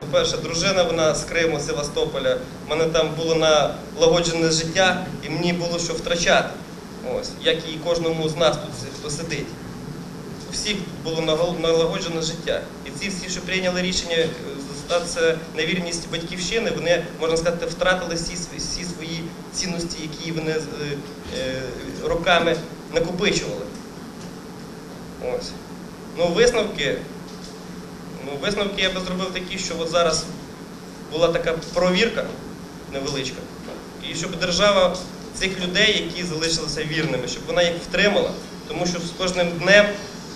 по-перше, дружина вона з Криму, з Севастополя. У мене там було налагоджене життя, і мені було що втрачати. Ось, як і кожному з нас тут, хто сидить. У всіх було налагоджене життя. І ці всі, що прийняли рішення е, на вірність батьківщини, вони, можна сказати, втратили всі, всі свої цінності, які вони е, е, роками накопичували. Ось. Ну, висновки. Ну, висновки я би зробив такі, що от зараз була така провірка невеличка, і щоб держава цих людей, які залишилися вірними, щоб вона їх втримала, тому що з кожним днем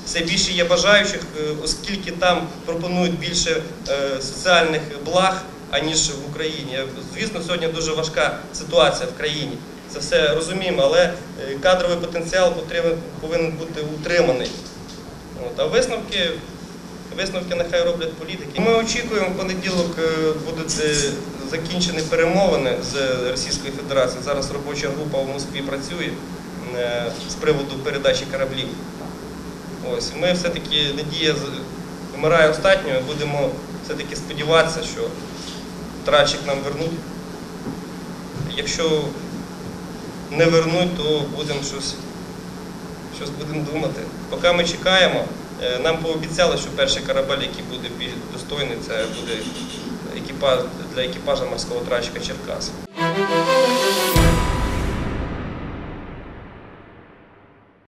все більше є бажаючих, е, оскільки там пропонують більше е, соціальних благ, аніж в Україні. Звісно, сьогодні дуже важка ситуація в країні. Це все розуміємо, але е, кадровий потенціал повинен бути утриманий. А висновки, висновки нехай роблять політики. Ми очікуємо, в понеділок е, будуть е, закінчені перемовини з Російською Федерацією. Зараз робоча група в Москві працює е, з приводу передачі кораблів. Ось, ми все-таки надія вмирає останньою, будемо все-таки сподіватися, що трачик нам вернуть. Якщо не вернуть, то будемо щось щось будемо думати. Поки ми чекаємо, нам пообіцяли, що перший корабель, який буде більш достойний, це буде екіпаж для екіпажа морського трачка Черкас.